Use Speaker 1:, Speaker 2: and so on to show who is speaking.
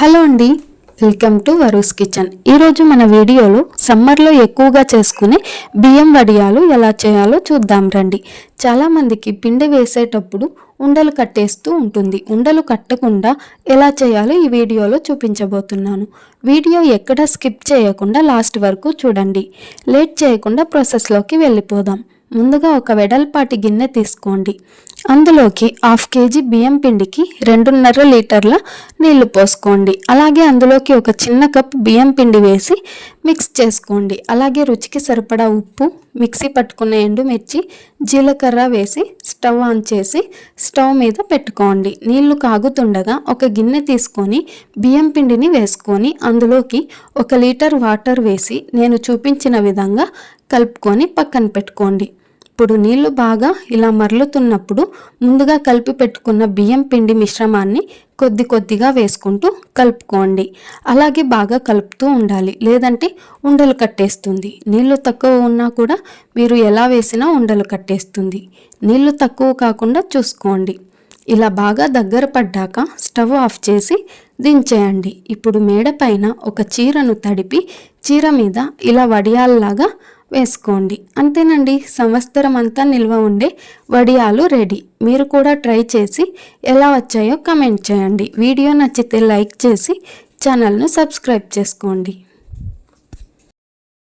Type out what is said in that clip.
Speaker 1: Hello అండి welcome to వరూస్ kitchen. ఈరోజు మన వీడియోలో సమ్మర్లో ఎక్కువగా చేసుకునే బియ్యం వడియాలు ఎలా చేయాలో చూద్దాం రండి. చాలామందికి పిండి వేసేటప్పుడు ఉండలు కట్టేస్తూ ఉంటుంది. ఉండలు కట్టకుండా ఎలా చేయాలో ఈ వీడియోలో చూపించబోతున్నాను. వీడియో ఎక్కడ స్కిప్ చేయకుండా లాస్ట్ వరకు చూడండి. లేట్ చేయకుండా ప్రాసెస్లోకి వెళ్ళిపోదాం. ముందుగా ఒక వెడల్పాటి గిన్నె తీసుకోండి. అందులోకి హాఫ్ కేజీ బియ్యం పిండికి రెండున్నర లీటర్ల నీళ్ళు పోసుకోండి. అలాగే అందులోకి ఒక చిన్న కప్ బియ్యం పిండి వేసి మిక్స్ చేసుకోండి. అలాగే రుచికి సరిపడా ఉప్పు మిక్సీ పట్టుకున్న ఎండుమిర్చి జీలకర్ర వేసి స్టవ్ ఆన్ చేసి స్టవ్ మీద పెట్టుకోండి. నీళ్ళు కాగుతుండగా ఒక గిన్నె తీసుకొని బియ్యం పిండిని వేసుకొని అందులోకి ఒక లీటర్ వాటర్ వేసి నేను చూపించిన విధంగా కలుపుకొని పక్కన పెట్టుకోండి. ఇప్పుడు నీళ్ళు బాగా ఇలా మరలుతున్నప్పుడు ముందుగా కలిపి పెట్టుకున్న బియ్యం పిండి మిశ్రమాన్ని కొద్ది కొద్దిగా వేసుకుంటూ కలుపుకోండి. అలాగే బాగా కలుపుతూ ఉండాలి. లేదంటే ఉండలు కట్టేస్తుంది. నీళ్ళు తక్కువ ఉన్నా కూడా మీరు ఎలా వేసినా ఉండలు కట్టేస్తుంది. నీళ్ళు తక్కువ కాకుండా చూసుకోండి. ఇలా బాగా దగ్గర పడ్డాక స్టవ్ ఆఫ్ చేసి దించేయండి. ఇప్పుడు మేడ పైన ఒక చీరను తడిపి చీర మీద ఇలా వడియాల్లాగా వేసుకోండి. అంతేనండి సంవత్సరం అంతా నిల్వ ఉండే వడియాలు రెడీ. మీరు కూడా ట్రై చేసి ఎలా వచ్చాయో కమెంట్ చేయండి. వీడియో నచ్చితే లైక్ చేసి ఛానల్ను సబ్స్క్రైబ్ చేసుకోండి.